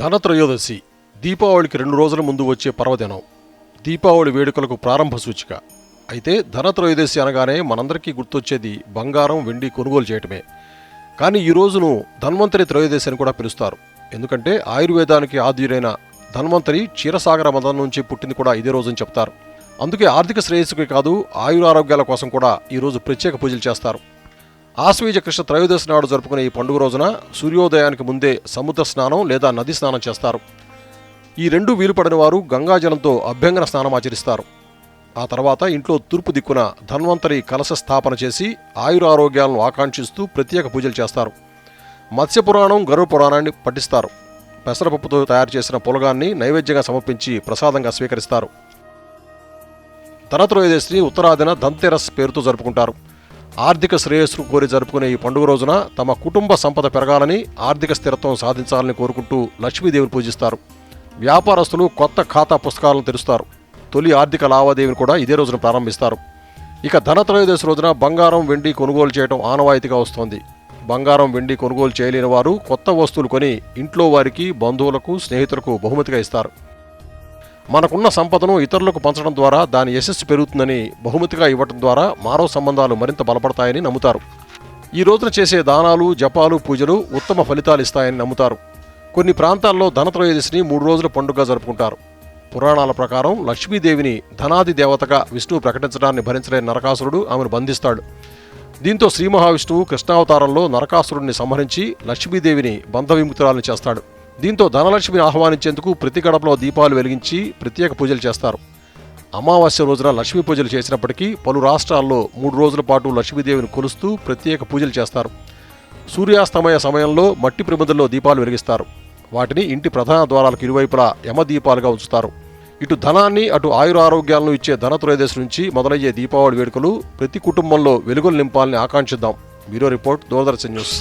ధనత్రయోదశి దీపావళికి రెండు రోజుల ముందు వచ్చే పర్వదినం. దీపావళి వేడుకలకు ప్రారంభ సూచిక. అయితే ధనత్రయోదశి అనగానే మనందరికీ గుర్తొచ్చేది బంగారం వెండి కొనుగోలు చేయటమే. కానీ ఈ రోజును ధన్వంతరి త్రయోదశి అని కూడా పిలుస్తారు. ఎందుకంటే ఆయుర్వేదానికి ఆద్యుడైన ధన్వంతరి క్షీరసాగర మదం నుంచి పుట్టింది కూడా ఇదే రోజుని చెప్తారు. అందుకే ఆర్థిక శ్రేయస్సుకి కాదు ఆయురారోగ్యాల కోసం కూడా ఈరోజు ప్రత్యేక పూజలు చేస్తారు. ఆశ్వీజ కృష్ణ త్రయోదశి నాడు జరుపుకునే ఈ పండుగ రోజున సూర్యోదయానికి ముందే సముద్ర స్నానం లేదా నది స్నానం చేస్తారు. ఈ రెండు వీలుపడని వారు గంగాజలంతో అభ్యంగన స్నానం ఆచరిస్తారు. ఆ తర్వాత ఇంట్లో తూర్పు దిక్కున ధన్వంతరి కలశ స్థాపన చేసి ఆయురారోగ్యాలను ఆకాంక్షిస్తూ ప్రత్యేక పూజలు చేస్తారు. మత్స్య పురాణం గరుడ పురాణాన్ని పఠిస్తారు. పెసరపప్పుతో తయారు చేసిన పొలగాన్ని నైవేద్యంగా సమర్పించి ప్రసాదంగా స్వీకరిస్తారు. ధనత్రయోదశిని ఉత్తరాదిన ధన్తెరస్ పేరుతో జరుపుకుంటారు. ఆర్థిక శ్రేయస్సు కోరి జరుపుకునే ఈ పండుగ రోజున తమ కుటుంబ సంపద పెరగాలని ఆర్థిక స్థిరత్వం సాధించాలని కోరుకుంటూ లక్ష్మీదేవిని పూజిస్తారు. వ్యాపారస్తులు కొత్త ఖాతా పుస్తకాలను తెరుస్తారు. తొలి ఆర్థిక లావాదేవీని కూడా ఇదే రోజున ప్రారంభిస్తారు. ఇక ధనత్రయోదశి రోజున బంగారం వెండి కొనుగోలు చేయడం ఆనవాయితీగా వస్తోంది. బంగారం వెండి కొనుగోలు చేయలేని వారు కొత్త వస్తువులు కొని ఇంట్లో వారికి బంధువులకు స్నేహితులకు బహుమతిగా ఇస్తారు. మనకున్న సంపదను ఇతరులకు పంచడం ద్వారా దాని యశస్సు పెరుగుతుందని బహుమతిగా ఇవ్వటం ద్వారా మానవ సంబంధాలు మరింత బలపడతాయని నమ్ముతారు. ఈ రోజున చేసే దానాలు జపాలు పూజలు ఉత్తమ ఫలితాలు ఇస్తాయని నమ్ముతారు. కొన్ని ప్రాంతాల్లో ధనత్రయోదశిని మూడు రోజుల పండుగ జరుపుకుంటారు. పురాణాల ప్రకారం లక్ష్మీదేవిని ధనాది దేవతగా విష్ణువు ప్రకటించడాన్ని భరించలేని నరకాసురుడు ఆమెను బంధిస్తాడు. దీంతో శ్రీ మహావిష్ణువు కృష్ణావతారంలో నరకాసురుడిని సంహరించి లక్ష్మీదేవిని బంధవిముక్తురాలను చేస్తాడు. దీంతో ధనలక్ష్మిని ఆహ్వానించేందుకు ప్రతి గడపలో దీపాలు వెలిగించి ప్రత్యేక పూజలు చేస్తారు. అమావాస్య రోజున లక్ష్మీ పూజలు చేసినప్పటికీ పలు రాష్ట్రాల్లో మూడు రోజుల పాటు లక్ష్మీదేవిని కొలుస్తూ ప్రత్యేక పూజలు చేస్తారు. సూర్యాస్తమయ సమయంలో మట్టి ప్రమిదల్లో దీపాలు వెలిగిస్తారు. వాటిని ఇంటి ప్రధాన ద్వారాలకు ఇరువైపులా యమదీపాలుగా ఉంచుతారు. ఇటు ధనాన్ని అటు ఆయురారోగ్యాలను ఇచ్చే ధనత్రయోదశి నుంచి మొదలయ్యే దీపావళి వేడుకలు ప్రతి కుటుంబంలో వెలుగులు నింపాలని ఆకాంక్షిద్దాం. Bureau report Doordarshan news.